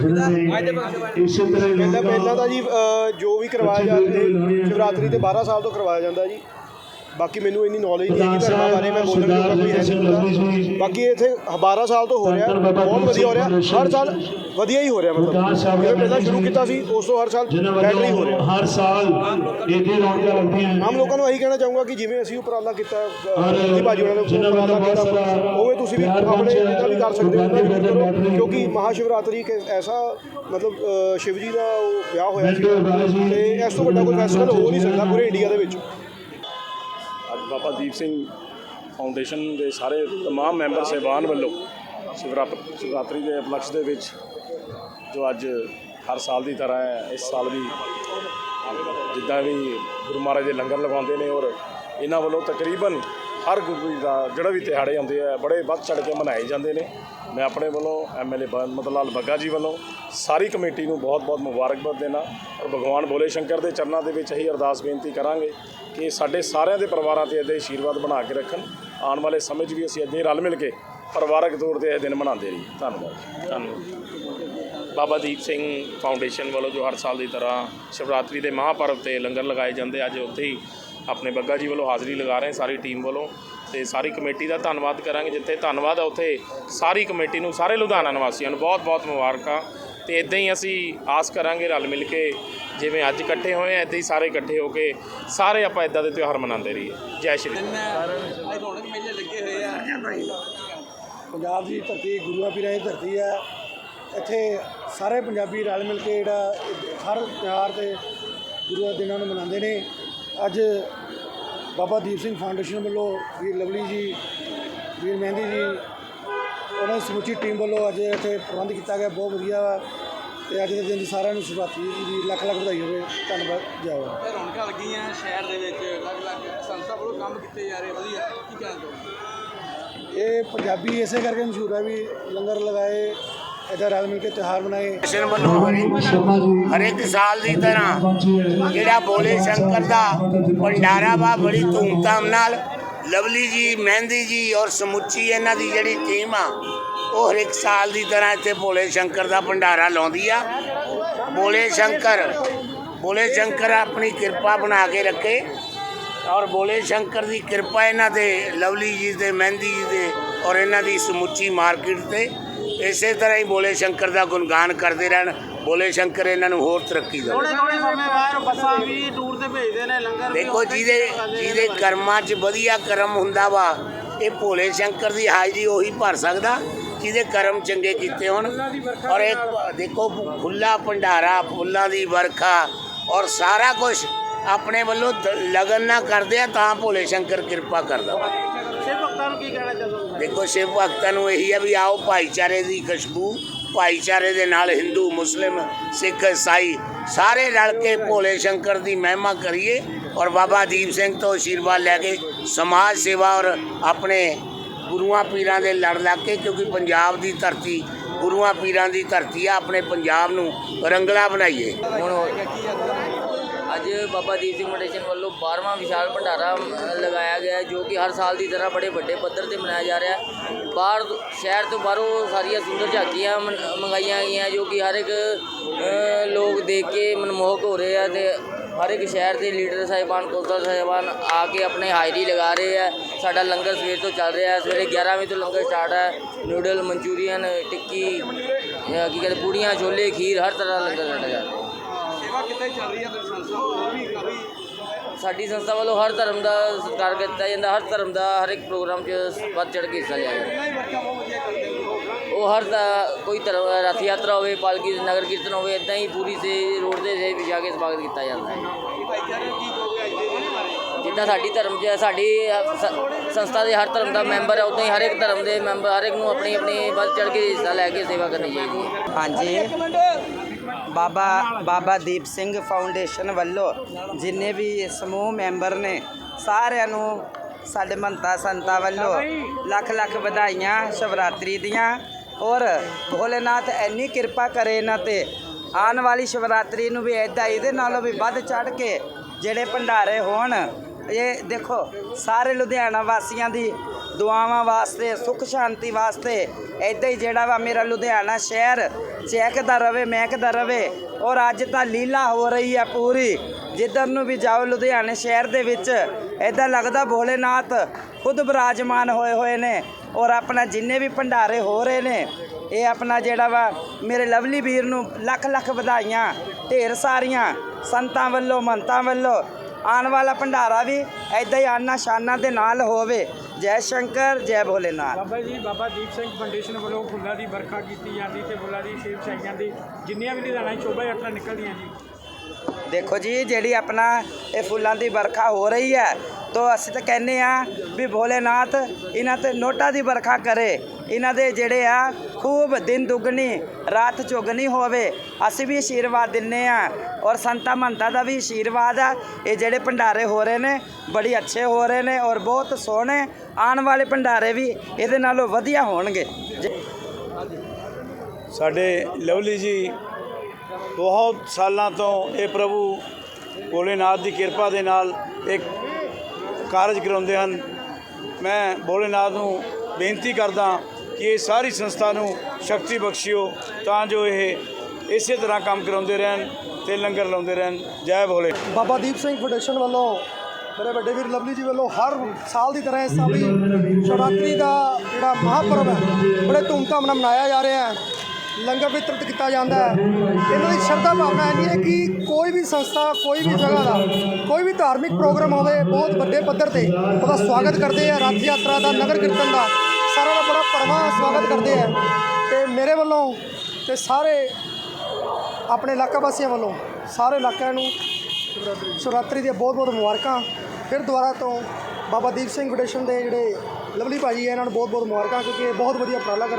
ਜਿਨ੍ਹਾਂ ਨੇ ਇਸੇ ਤਰ੍ਹਾਂ ਹੀ ਪਹਿਲਾਂ ਤਾਂ ਜੀ ਜੋ ਵੀ ਕਰਵਾਇਆ ਜਾਂਦਾ ਸ਼ਿਵਰਾਤਰੀ ਤੇ 12 ਸਾਲ ਤੋਂ ਕਰਵਾਇਆ ਜਾਂਦਾ ਜੀ। ਬਾਕੀ ਮੈਨੂੰ ਇੰਨੀ ਨੌਲੇਜ ਨਹੀਂ ਹੈਗੀ ਧਰਮਾਂ ਬਾਰੇ ਮੈਂ ਬੋਲਣ ਜੋਗਾ ਕੋਈ ਹੈ ਨਹੀਂ। ਬਾਕੀ ਇੱਥੇ 12 ਸਾਲ ਤੋਂ ਹੋ ਰਿਹਾ। ਬਹੁਤ ਵਧੀਆ ਹੋ ਰਿਹਾ। ਹਰ ਸਾਲ ਵਧੀਆ ਹੀ ਹੋ ਰਿਹਾ ਮਤਲਬ। ਜਿਵੇਂ ਪਹਿਲਾਂ ਸ਼ੁਰੂ ਕੀਤਾ ਸੀ ਉਸ ਤੋਂ ਹਰ ਸਾਲ ਬੈਟਰ ਹੀ ਹੋ ਰਿਹਾ। ਹਰ ਸਾਲ ਇੱਥੇ ਰੌਣਕਾਂ ਲੱਗਦੀਆਂ ਆਮ ਲੋਕਾਂ ਨੂੰ ਇਹੀ ਕਹਿਣਾ ਚਾਹੂੰਗਾ ਕਿ ਜਿਵੇਂ ਅਸੀਂ ਉਪਰਾਲਾ ਕੀਤਾ ਜੀ ਭਾਜੀ ਉਹਨਾਂ ਨੇ ਉਪਰਾਲਾ ਬਹੁਤ ਕੀਤਾ ਉਵੇਂ ਤੁਸੀਂ ਵੀ ਆਪਣੇ ਜਿੱਦਾਂ ਵੀ ਕਰ ਸਕਦੇ ਹੋ। ਕਿਉਂਕਿ ਮਹਾਸ਼ਿਵਰਾਤਰੀ ਇੱਕ ਐਸਾ ਮਤਲਬ ਅ, ਸ਼ਿਵ ਜੀ ਦਾ ਉਹ ਵਿਆਹ ਹੋਇਆ ਸੀ। ਤੇ ਇਸ ਤੋਂ ਵੱਡਾ ਕੋਈ ਫੈਸਟੀਵਲ ਹੋ ਨਹੀਂ ਸਕਦਾ ਪੂਰੇ ਇੰਡੀਆ ਦੇ ਵਿੱਚ। ਬਾਬਾ ਦੀਪ ਸਿੰਘ ਫਾਊਂਡੇਸ਼ਨ ਦੇ ਸਾਰੇ ਤਮਾਮ ਮੈਂਬਰ ਸਹਿਬਾਨ ਵੱਲੋਂ ਸ਼ਿਵਰਾਤ, ਸ਼ਿਵਰਾਤਰੀ ਦੇ ਉਪਲਕਸ਼ ਦੇ ਵਿੱਚ ਜੋ ਅੱਜ ਹਰ ਸਾਲ ਦੀ ਤਰ੍ਹਾਂ ਹੈ, ਇਸ ਸਾਲ ਵੀ ਜਿੱਦਾਂ ਵੀ ਗੁਰੂ ਮਹਾਰਾਜ ਦੇ ਲੰਗਰ ਲਗਾਉਂਦੇ ਨੇ ਔਰ ਇਹਨਾਂ ਵੱਲੋਂ ਤਕਰੀਬਨ ਹਰ ਗੁਰੂ ਜੀ ਦਾ ਜਿਹੜਾ ਵੀ ਦਿਹਾੜੇ ਆਉਂਦੇ ਆ, ਬੜੇ ਵੱਧ ਚੜ ਕੇ ਮਨਾਏ ਜਾਂਦੇ ਨੇ। ਮੈਂ ਆਪਣੇ ਵੱਲੋਂ ਐਮਐਲਏ ਮਦਨ ਲਾਲ ਬੱਗਾ ਜੀ ਵੱਲੋਂ ਸਾਰੀ ਕਮੇਟੀ ਨੂੰ ਬਹੁਤ-ਬਹੁਤ ਮੁਬਾਰਕਬਾਦ ਦੇਣਾ ਔਰ ਭਗਵਾਨ ਬੋਲੇ ਸ਼ੰਕਰ ਦੇ ਚਰਨਾਂ ਦੇ ਵਿੱਚ ਇਹੀ ਅਰਦਾਸ ਬੇਨਤੀ ਕਰਾਂਗੇ ਕਿ ਸਾਡੇ ਸਾਰਿਆਂ ਦੇ ਪਰਿਵਾਰਾਂ ਤੇ ਇੱਦਾਂ ਹੀ ਆਸ਼ੀਰਵਾਦ ਬਣਾ ਕੇ ਰੱਖਣ। ਆਉਣ ਵਾਲੇ ਸਮੇਂ 'ਚ ਵੀ ਅਸੀਂ ਇੱਦਾਂ ਹੀ ਰਲ ਮਿਲ ਕੇ ਪਰਿਵਾਰਕ ਤੌਰ ਤੇ ਇਹ ਦਿਨ ਮਨਾਉਂਦੇ ਰਹੀ ਧੰਨਵਾਦ ਧੰਨਵਾਦ। ਬਾਬਾ ਦੀਪ ਸਿੰਘ ਫਾਊਂਡੇਸ਼ਨ ਵੱਲੋਂ ਜੋ ਹਰ ਸਾਲ ਦੀ ਤਰ੍ਹਾਂ ਸ਼ਿਵਰਾਤਰੀ ਦੇ ਮਹਾਪਰਵ ਤੇ ਲੰਗਰ ਲਗਾਏ ਜਾਂਦੇ, ਅੱਜ ਉੱਥੇ ਹੀ ਆਪਣੇ ਬੱਗਾ ਜੀ ਵੱਲੋਂ ਹਾਜ਼ਰੀ ਲਗਾ ਰਹੇ ਸਾਰੀ ਟੀਮ ਵੱਲੋਂ ਤੇ ਸਾਰੀ ਕਮੇਟੀ ਦਾ ਧੰਨਵਾਦ ਕਰਾਂਗੇ ਜਿੱਥੇ ਧੰਨਵਾਦ ਆ ਉੱਥੇ ਸਾਰੀ ਕਮੇਟੀ ਨੂੰ ਸਾਰੇ ਲੁਧਿਆਣਾ ਨਿਵਾਸੀਆਂ ਨੂੰ ਬਹੁਤ-ਬਹੁਤ ਮੁਬਾਰਕਾਂ। ਤੇ ਇਦਾਂ ਹੀ ਅਸੀਂ ਆਸ ਕਰਾਂਗੇ ਰਲ ਮਿਲ ਕੇ ਜਿਵੇਂ ਅੱਜ ਇਕੱਠੇ ਹੋਏ ਆ ਇਦਾਂ ਹੀ ਸਾਰੇ ਇਕੱਠੇ ਹੋ ਕੇ ਸਾਰੇ ਆਪਾਂ ਇਦਾਂ ਦੇ ਤਿਉਹਾਰ ਮਨਾਉਂਦੇ ਰਹੀਏ। ਜੈ ਸ਼੍ਰੀ ਰਾਮ ਰੌਣਕ ਮੇਲੇ ਲੱਗੇ ਹੋਏ ਆ। ਪੰਜਾਬ ਦੀ ਧਰਤੀ ਗੁਰੂਆਂ ਪੀਰਾਂ ਦੀ ਧਰਤੀ ਹੈ ਇੱਥੇ ਸਾਰੇ ਪੰਜਾਬੀ ਰਲ ਮਿਲ ਕੇ ਜਿਹੜਾ ਹਰ ਤਿਉਹਾਰ ਤੇ ਗੁਰੂਆਂ ਦੇ ਦਿਨਾਂ ਨੂੰ ਮਨਾਉਂਦੇ ਨੇ। ਅੱਜ ਬਾਬਾ ਦੀਪ ਸਿੰਘ ਫਾਊਂਡੇਸ਼ਨ ਵੱਲੋਂ ਵੀਰ ਲਵਲੀ ਜੀ ਵੀਰ ਮਹਿੰਦੀ ਜੀ ਉਹਨਾਂ ਦੀ ਸਮੁੱਚੀ ਟੀਮ ਵੱਲੋਂ ਅੱਜ ਇੱਥੇ ਪ੍ਰਬੰਧ ਕੀਤਾ ਗਿਆ ਬਹੁਤ ਵਧੀਆ ਵਾ। ਤੇ ਅੱਜ ਦੇ ਦਿਨ ਦੀ ਸਾਰਿਆਂ ਨੂੰ ਸ਼ੁਭਾਤੀ ਦੀ ਲੱਖ ਲੱਖ ਵਧਾਈ ਹੋਵੇ ਧੰਨਵਾਦ ਜੈ ਹੋਵੇ ਇਹ ਰੌਣਕਾਂ ਲੱਗੀਆਂ ਸ਼ਹਿਰ ਦੇ ਵਿੱਚ ਅਲੱਗ-ਅਲੱਗ ਸੰਸਥਾ ਵੱਲੋਂ ਕੰਮ ਕੀਤੇ ਜਾ ਰਹੇ ਵਧੀਆ ਕੀ ਕਹਿਣਾ ਚਾਹੋਗੇ? ਇਹ ਪੰਜਾਬੀ ਇਸੇ ਕਰਕੇ ਮਸ਼ਹੂਰ ਹੈ ਵੀ ਲੰਗਰ ਲਗਾਏ ਇੱਧਰ ਰਲ ਮਿਲ ਕੇ ਤਿਉਹਾਰ ਮਨਾਏ। ਕ੍ਰਿਸ਼ਨ ਵੱਲੋਂ ਸ਼ਰਮਾ ਹਰੇਕ ਸਾਲ ਦੀ ਤਰ੍ਹਾਂ ਜਿਹੜਾ ਬੋਲੇ ਸ਼ੰਕਰ ਦਾ ਭੰਡਾਰਾ ਵਾ, ਬੜੀ ਧੂਮਧਾਮ ਨਾਲ ਲਵਲੀ ਜੀ, ਮਹਿੰਦੀ ਜੀ ਔਰ ਸਮੁੱਚੀ ਇਹਨਾਂ ਦੀ ਜਿਹੜੀ ਟੀਮ ਆ, ਉਹ ਹਰੇਕ ਸਾਲ ਦੀ ਤਰ੍ਹਾਂ ਇੱਥੇ ਭੋਲੇ ਸ਼ੰਕਰ ਦਾ ਭੰਡਾਰਾ ਲਾਉਂਦੀ ਆ। ਬੋਲੇ ਸ਼ੰਕਰ ਬੋਲੇ ਸ਼ੰਕਰ ਆਪਣੀ ਕਿਰਪਾ ਬਣਾ ਕੇ ਰੱਖੇ ਔਰ ਬੋਲੇ ਸ਼ੰਕਰ ਦੀ ਕਿਰਪਾ ਇਹਨਾਂ ਤੇ ਲਵਲੀ ਜੀ ਦੇ, ਮਹਿੰਦੀ ਜੀ ਦੇ ਔਰ ਇਹਨਾਂ ਦੀ ਸਮੁੱਚੀ ਮਾਰਕੀਟ ਤੇ ਇਸੇ ਤਰ੍ਹਾਂ ਹੀ ਬੋਲੇ ਸ਼ੰਕਰ ਦਾ ਗੁਣਗਾਨ ਕਰਦੇ ਰਹਿਣ ਬੋਲੇ ਸ਼ੰਕਰ ਇਹਨਾਂ ਨੂੰ ਹੋਰ ਤਰੱਕੀ ਦੇਵੇ ਥੋੜੇ ਥੋੜੇ ਸਮੇਂ ਬਾਅਦ ਬੱਸਾਂ ਵੀ ਟੂਰ ਤੇ ਭੇਜਦੇ ਨੇ ਲੰਗਰ ਵੀ ਦੇਖੋ ਜਿਹਦੇ। ਜਿਹਦੇ ਕਰਮਾਂ 'ਚ ਵਧੀਆ ਕਰਮ ਹੁੰਦਾ ਵਾ ਇਹ ਭੋਲੇ ਸ਼ੰਕਰ ਦੀ ਹਾਜ਼ਰੀ ਉਹੀ ਭਰ ਸਕਦਾ ਜਿਹਦੇ ਕਰਮ ਚੰਗੇ ਕੀਤੇ ਹੋਣ। ਔਰ ਇੱਕ ਦੇਖੋ ਖੁੱਲਾ ਭੰਡਾਰਾ ਫੁੱਲਾਂ ਦੀ ਵਰਖਾ ਔਰ ਸਾਰਾ ਕੁਝ ਆਪਣੇ ਵੱਲੋਂ ਲਗਨ ਨਾ ਕਰਦੇ ਆ ਤਾਂ ਭੋਲੇ ਸ਼ੰਕਰ ਕਿਰਪਾ ਕਰਦਾ ਕੀ ਕਹਿਣਾ ਚਾਹੋਗੇ? ਦੇਖੋ ਸ਼ਿਵ ਭਗਤਾਂ ਨੂੰ ਇਹੀ ਹੈ ਵੀ ਆਓ ਭਾਈਚਾਰੇ ਦੀ ਖੁਸ਼ਬੂ ਭਾਈਚਾਰੇ ਦੇ ਨਾਲ ਹਿੰਦੂ ਮੁਸਲਿਮ ਸਿੱਖ ਈਸਾਈ ਸਾਰੇ ਰਲ ਕੇ ਭੋਲੇ ਸ਼ੰਕਰ ਦੀ ਮਹਿਮਾ ਕਰੀਏ ਔਰ ਬਾਬਾ ਦੀਪ ਸਿੰਘ ਤੋਂ ਆਸ਼ੀਰਵਾਦ ਲੈ ਕੇ ਸਮਾਜ ਸੇਵਾ ਔਰ ਆਪਣੇ ਗੁਰੂਆਂ ਪੀਰਾਂ ਦੇ ਲੜ ਲੱਗ ਕੇ ਕਿਉਂਕਿ ਪੰਜਾਬ ਦੀ ਧਰਤੀ ਗੁਰੂਆਂ ਪੀਰਾਂ ਦੀ ਧਰਤੀ ਆ ਆਪਣੇ ਪੰਜਾਬ ਨੂੰ ਰੰਗਲਾ ਬਣਾਈਏ। ਅੱਜ ਬਾਬਾ ਦੀਪ ਸਿੰਘ ਫਾਊਂਡੇਸ਼ਨ ਵੱਲੋਂ 12ਵਾਂ ਵਿਸ਼ਾਲ ਭੰਡਾਰਾ ਲਗਾਇਆ ਗਿਆ ਜੋ ਕਿ ਹਰ ਸਾਲ ਦੀ ਤਰ੍ਹਾਂ ਬੜੇ ਵੱਡੇ ਪੱਧਰ ਤੇ ਮਨਾਇਆ ਜਾ ਰਿਹਾ ਹੈ। ਬਾਹਰ ਸ਼ਹਿਰ ਤੋਂ ਬਾਹਰੋਂ ਸਾਰੀਆਂ ਸੁੰਦਰ ਝਾਕੀਆਂ ਮਨ- ਮੰਗਾਈਆਂ ਗਈਆਂ ਜੋ ਕਿ ਹਰ ਇੱਕ ਲੋਕ ਦੇਖ ਕੇ ਮਨਮੋਹਕ ਹੋ ਰਹੇ ਆ ਤੇ ਹਰ ਇੱਕ ਸ਼ਹਿਰ ਦੇ ਲੀਡਰ ਸਾਹਿਬਾਨ, ਕੌਂਸਲਰ ਸਾਹਿਬਾਨ ਆ ਕੇ ਆਪਣੇ ਹਾਜ਼ਰੀ ਲਗਾ ਰਹੇ ਆ ਸਾਡਾ ਲੰਗਰ ਸਵੇਰ ਤੋਂ ਚੱਲ ਰਿਹਾ ਹੈ, ਸਵੇਰੇ 11 ਵਜੇ ਤੋਂ ਲੰਗਰ ਸਟਾਰਟ ਹੈ। ਨੂਡਲ, ਮਨਚੂਰੀਅਨ, ਟਿੱਕੀ ਕੀ ਕਹਿੰਦੇ, ਪੂੜੀਆਂ, ਛੋਲੇ, ਖੀਰ, ਹਰ ਤਰ੍ਹਾਂ ਦਾ ਲੰਗਰ ਸਾਡਾ ਚੱਲ ਰਿਹਾ ਸੇਵਾ ਕਿੱਥੇ ਚੱਲ ਰਹੀ ਹੈ ਤੇ ਸੰਸਥਾ ਹੋਰ ਵੀ ਕਾਫੀ ਸਾਡੀ ਸੰਸਥਾ ਵੱਲੋਂ ਹਰ ਧਰਮ ਦਾ ਸਤਿਕਾਰ ਕੀਤਾ ਜਾਂਦਾ ਹਰ ਧਰਮ ਦਾ ਹਰ ਇੱਕ ਪ੍ਰੋਗਰਾਮ 'ਚ ਵੱਧ ਚੜ੍ਹ ਕੇ ਹਿੱਸਾ ਲਿਆ ਜਾਂਦਾ। ਨਹੀਂ ਵਰਕਾ ਬਹੁਤ ਵਧੀਆ ਕਰਦੇ ਹੋ ਉਹ ਹਰ ਦਾ ਕੋਈ ਧਰਮ ਰਥ ਯਾਤਰਾ ਹੋਵੇ ਪਾਲਕੀ ਨਗਰ ਕੀਰਤਨ ਹੋਵੇ ਇਦਾਂ ਹੀ ਪੂਰੀ ਸੇ ਰੋਡ ਦੇ ਸੇ ਜਾ ਕੇ ਸਵਾਗਤ ਕੀਤਾ ਜਾਂਦਾ ਹੈ। ਇਹ ਭਾਈਚਾਰੇ ਨੂੰ ਕੀ ਕਹੋਗੇ ਅੱਜ ਦੇ ਦਿਨ ਬਾਰੇ? ਜਿੱਦਾਂ ਸਾਡੀ ਧਰਮ 'ਚ ਸਾਡੀ ਸ- ਸੰਸਥਾ ਦੇ ਹਰ ਧਰਮ ਦਾ ਮੈਂਬਰ ਹੈ ਉਦਾਂ ਹੀ ਹਰ ਇੱਕ ਧਰਮ ਦੇ ਮੈਂਬਰ ਹਰ ਇੱਕ ਨੂੰ ਆਪਣੀ ਆਪਣੀ ਵੱਧ ਚੜ੍ਹ ਕੇ ਹਿੱਸਾ ਲੈ ਕੇ ਸੇਵਾ ਕਰਨੀ ਚਾਹੀਦੀ ਹੈ। ਹਾਂਜੀ। ਬਾਬਾ ਬਾਬਾ ਦੀਪ ਸਿੰਘ ਫਾਊਂਡੇਸ਼ਨ ਵੱਲੋਂ ਜਿੰਨੇ ਵੀ ਸਮੂਹ ਮੈਂਬਰ ਨੇ ਸਾਰਿਆਂ ਨੂੰ ਸਾਡੇ ਮੰਤਾ ਸੰਤਾ ਵੱਲੋਂ ਲੱਖ ਲੱਖ ਵਧਾਈਆਂ ਸ਼ਿਵਰਾਤਰੀ ਦੀਆਂ। ਔਰ ਭੋਲੇਨਾਥ ਇੰਨੀ ਕਿਰਪਾ ਕਰੇ ਇਹਨਾਂ ਤੇ। ਆਉਣ ਵਾਲੀ ਸ਼ਿਵਰਾਤਰੀ ਨੂੰ ਵੀ ਐਦਾਂ ਇਹਦੇ ਨਾਲੋਂ ਵੀ ਵੱਧ ਚੜ ਕੇ ਜਿਹੜੇ ਭੰਡਾਰੇ ਹੋਣ, ਇਹ ਦੇਖੋ, ਸਾਰੇ ਲੁਧਿਆਣਾ ਵਾਸੀਆਂ ਦੀ ਦੁਆਵਾਂ ਵਾਸਤੇ, ਸੁੱਖ ਸ਼ਾਂਤੀ ਵਾਸਤੇ ਇਦਾਂ ਹੀ ਜਿਹੜਾ ਵਾ ਮੇਰਾ ਲੁਧਿਆਣਾ ਸ਼ਹਿਰ ਚਹਿਕਦਾ ਰਵੇ, ਮਹਿਕਦਾ ਰਵੇ ਔਰ ਅੱਜ ਤਾਂ ਲੀਲਾ ਹੋ ਰਹੀ ਹੈ ਪੂਰੀ। ਜਿੱਧਰ ਨੂੰ ਵੀ ਜਾਓ ਲੁਧਿਆਣੇ ਸ਼ਹਿਰ ਦੇ ਵਿੱਚ ਇਦਾਂ ਲੱਗਦਾ ਭੋਲੇਨਾਥ ਖੁਦ ਬਿਰਾਜਮਾਨ ਹੋਏ ਹੋਏ ਨੇ ਔਰ ਆਪਣਾ ਜਿੰਨੇ ਵੀ ਭੰਡਾਰੇ ਹੋ ਰਹੇ ਨੇ, ਇਹ ਆਪਣਾ ਜਿਹੜਾ ਵਾ ਮੇਰੇ ਲਵਲੀ ਵੀਰ ਨੂੰ ਲੱਖ ਲੱਖ ਵਧਾਈਆਂ, ਢੇਰ ਸਾਰੀਆਂ ਸੰਤਾਂ ਵੱਲੋਂ, ਮੰਤਾਂ ਵੱਲੋਂ। ਆਉਣ ਵਾਲਾ ਭੰਡਾਰਾ ਵੀ ਐਦਾਂ ਹੀ ਆਨਾ ਸ਼ਾਨਾ ਦੇ ਨਾਲ ਹੋਵੇ। ਜੈ ਸ਼ੰਕਰ ਜੈ ਭੋਲੇਨਾਥ। ਬਾਬਾ ਜੀ ਬਾਬਾ ਦੀਪ ਸਿੰਘ ਫਾਊਂਡੇਸ਼ਨ ਵੱਲੋਂ ਫੁੱਲਾਂ ਦੀ ਵਰਖਾ ਕੀਤੀ ਜਾਂਦੀ ਤੇ ਫੁੱਲਾਂ ਦੀ ਸੇਵ ਛਾਈਆਂ ਦੀ ਜਿੰਨੀਆਂ ਵੀ 'ਚ ਸ਼ੋਭਾ ਯਾਤਰਾ ਨਿਕਲਦੀਆਂ ਜੀ। ਦੇਖੋ ਜੀ ਜਿਹੜੀ ਆਪਣਾ ਇਹ ਫੁੱਲਾਂ ਦੀ ਵਰਖਾ ਹੋ ਰਹੀ ਹੈ ਤੋ ਅਸੀਂ ਤਾਂ ਕਹਿੰਦੇ ਆ ਵੀ ਭੋਲੇਨਾਥ ਇਹਨਾਂ ਤੇ ਨੋਟਾਂ ਦੀ ਵਰਖਾ ਕਰੇ। ਇਹਨਾਂ ਦੇ ਜਿਹੜੇ ਆ ਖੂਬ ਦਿਨ ਦੁੱਗਣੀ, ਰਾਤ ਚੁਗਣੀ ਹੋਵੇ। ਅਸੀਂ ਵੀ ਆਸ਼ੀਰਵਾਦ ਦਿੰਨੇ ਆ ਔਰ ਸੰਤਾ ਮੰਤਾ ਦਾ ਵੀ ਆਸ਼ੀਰਵਾਦ ਆ। ਇਹ ਜਿਹੜੇ ਭੰਡਾਰੇ ਹੋ ਰਹੇ ਨੇ, ਬੜੀ ਅੱਛੇ ਹੋ ਰਹੇ ਨੇ ਔਰ ਬਹੁਤ ਸੋਹਣੇ ਆਉਣ ਵਾਲੇ ਭੰਡਾਰੇ ਵੀ ਇਹਦੇ ਨਾਲੋਂ ਵਧੀਆ ਹੋਣਗੇ। ਜੇ- ਸਾਡੇ ਲਵਲੀ ਜੀ, ਬਹੁਤ ਸਾਲਾਂ ਤੋਂ ਇਹ ਪ੍ਰਭੂ ਭੋਲੇਨਾਥ ਦੀ ਕਿਰਪਾ ਦੇ ਨਾਲ ਇੱਕ ਕਾਰਜ ਕਰਾਉਂਦੇ ਹਨ। ਮੈਂ ਭੋਲੇਨਾਥ ਨੂੰ ਬੇਨਤੀ ਕਰਦਾ ਕਿ ਇਹ ਸਾਰੀ ਸੰਸਥਾ ਨੂੰ ਸ਼ਕਤੀ ਬਖਸ਼ਿਓ ਤਾਂ ਜੋ ਇਹ ਇਸੇ ਤਰ੍ਹਾਂ ਕੰਮ ਕਰਾਉਂਦੇ ਰਹਿਣ ਤੇ ਲੰਗਰ ਲਾਉਂਦੇ ਰਹਿਣ। ਜੈ ਭੋਲੇ। ਬਾਬਾ ਦੀਪ ਸਿੰਘ ਫਾਊਂਡੇਸ਼ਨ ਵੱਲੋਂ, ਮੇਰੇ ਵੱਡੇ ਵੀਰ ਲਵਲੀ ਜੀ ਵੱਲੋਂ ਹਰ ਸਾਲ ਦੀ ਤਰ੍ਹਾਂ ਇਸ ਸਾਲ ਵੀ ਸ਼ਿਵਰਾਤਰੀ ਦਾ ਜਿਹੜਾ ਮਹਾਪਰਵ ਹੈ, ਬੜੇ ਧੂਮਧਾਮ ਨਾਲ ਮਨਾਇਆ ਜਾ ਰਿਹਾ ਹੈ। ਲੰਗਰ ਵਿਤਰਤ ਕੀਤਾ ਜਾਂਦਾ ਹੈ। ਇਹਨਾਂ ਦੀ ਸ਼ਰਧਾ ਭਾਵਨਾ ਇਹ ਹੈ ਕਿ ਕੋਈ ਵੀ ਸੰਸਥਾ, ਕੋਈ ਵੀ ਜਗ੍ਹਾ ਦਾ, ਕੋਈ ਵੀ ਧਾਰਮਿਕ ਪ੍ਰੋਗਰਾਮ ਹੋਵੇ, ਬਹੁਤ ਵੱਡੇ ਪੱਧਰ ਤੇ ਉਹਦਾ ਸਵਾਗਤ ਕਰਦੇ ਆ। ਰੱਥ ਯਾਤਰਾ ਦਾ, ਨਗਰ ਕੀਰਤਨ ਦਾ ਸਾਰਾ ਦਾ ਬੜਾ ਪਰਮਾ ਸਵਾਗਤ ਕਰਦੇ ਆ। ਤੇ ਮੇਰੇ ਵੱਲੋਂ ਤੇ ਸਾਰੇ ਆਪਣੇ ਇਲਾਕਾ ਵਾਸੀਆਂ ਵੱਲੋਂ ਸਾਰੇ ਇਲਾਕਿਆਂ ਨੂੰ ਸ਼ਿਵਰਾਤਰੀ ਦੀਆਂ ਬਹੁਤ ਬਹੁਤ ਮੁਬਾਰਕਾਂ। ਫਿਰ ਦੁਬਾਰਾ ਤੋਂ ਬਾਬਾ ਦੀਪ ਸਿੰਘ ਫਾਊਂਡੇਸ਼ਨ ਦੇ ਜਿਹੜੇ ਲਵਲੀ ਭਾਜੀ ਹੈ ਇਹਨਾਂ ਨੂੰ ਬਹੁਤ ਬਹੁਤ ਮੁਬਾਰਕਾਂ ਕਿਉਂਕਿ ਇਹ ਬਹੁਤ ਵਧੀਆ ਉਪਰਾਲਾ ਕਰਦੇ